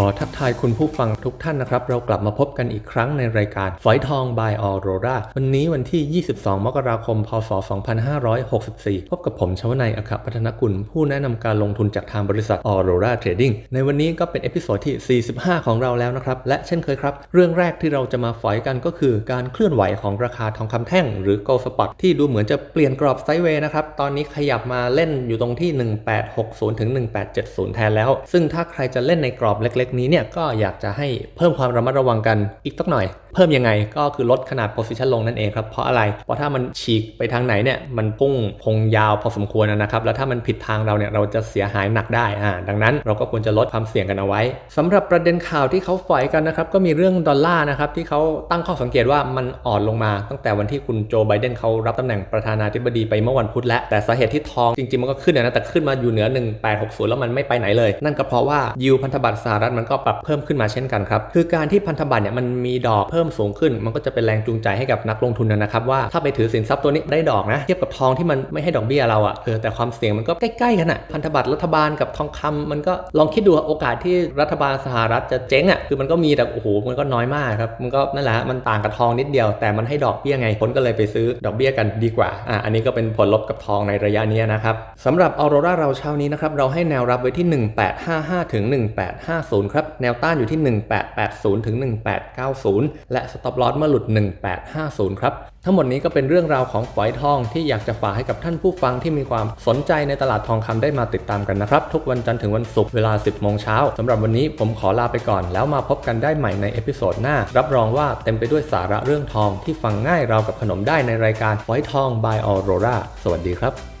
ขอทักทายคุณผู้ฟังทุกท่านนะครับ เรากลับมาพบกันอีกครั้งในรายการฝอยทอง by Aurora วันนี้วันที่ 22 มกราคม พศ 2564 พบกับผมชวนายอัคพัฒนกุล ผู้แนะนำการลงทุนจากทางบริษัท Aurora Trading ในวันนี้ก็เป็นเอพิโซดที่ 45 ของเราแล้วนะครับ และเช่นเคยครับ เรื่องแรกที่เราจะมาฝอยกันก็คือการเคลื่อนไหวของราคาทองคำแท่ง หรือ Gold Spot ที่ดูเหมือนจะเปลี่ยนกรอบไซด์เวย์นะครับ ตอนนี้ขยับมาเล่นอยู่ตรงที่ 1860ถึง1870 แทนแล้ว ซึ่งถ้าใครจะเล่นในกรอบเล็กๆนี้เนี่ยก็อยากจะให้เพิ่มความระมัดระวังกันอีกสักหน่อย เพิ่มยังไงก็คือลดขนาด position ลงนั่นเองครับ เพราะอะไร เพราะถ้ามันฉีกไปทางไหนเนี่ยมันพุ่งคงยาวพอสมควรนะครับ แล้วถ้ามันผิดทางเราเนี่ยเราจะเสียหายหนักได้อ่าดังนั้นเราก็ควรจะลดความเสี่ยงกันเอาไว้สำหรับประเด็นข่าวที่เขาฝอยกันนะครับก็มีเรื่องดอลลาร์นะครับที่เขาตั้งข้อสังเกตว่ามันอ่อนลงมา ตั้งแต่วันที่คุณโจไบเดนเขารับตำแหน่งประธานาธิบดีไปเมื่อวันพุธแล้วแต่สาเหตุที่ทองจริงๆมันก็ขึ้นนะแต่ขึ้นมาอยู่เหนือ 1860 แล้วมันไม่ไปไหนเลย นั่นก็เพราะว่ายิวพันธบัตรสหรัฐมันก็ปรับเพิ่มขึ้นมาเช่นกันครับคือการที่พันธบัตรเนี่ยมันมีดอกเพิ่มมสูงขึ้น มันก็จะเป็นแรงจูงใจให้กับนักลงทุนนะครับว่าถ้าไปถือสินทรัพย์ตัวนี้ได้ดอกนะเทียบกับทองที่มันไม่ให้ดอกเบี้ยเราอะ่ะเออแต่ความเสี่ยงมันก็ใกล้ๆกันอะ่ะพันธบัตรรัฐบาลกับทองคำมันก็ลองคิดดูโอกาสที่รัฐบาลสหรัฐจะเจ๊งอะ่ะคือมันก็มีแต่โอ้โหมันก็น้อยมากครับมันก็นั่นแหละฮะมันต่างกับทองนิดเดียว แต่มันให้ดอกเบี้ยไงคนก็เลยไปซื้อดอกเบี้ยกันดีกว่าอะอันนี้ก็เป็นผลลบกับทองในระยะนี้นะครับสำหรับออโรราเราเช้านี้นะครับเราให้แนวรับไว้ที่ 1855ถึง1850ครับแนวต้านอยู่ที่ 1880ถึง1890และสต็อปลอสเมื่อหลุด 1850 ครับ ทั้งหมดนี้ก็เป็นเรื่องราวของฝอยทองที่อยากจะฝากให้กับท่านผู้ฟังที่มีความสนใจในตลาดทองคำได้มาติดตามกันนะครับ ทุกวันจันทร์ถึงวันศุกร์เวลา 10 โมงเช้าสำหรับวันนี้ผมขอลาไปก่อน แล้วมาพบกันได้ใหม่ในเอพิโซดหน้า รับรองว่าเต็มไปด้วยสาระเรื่องทองที่ฟังง่ายราวกับขนมได้ในรายการฝอยทอง by Aurora สวัสดีครับ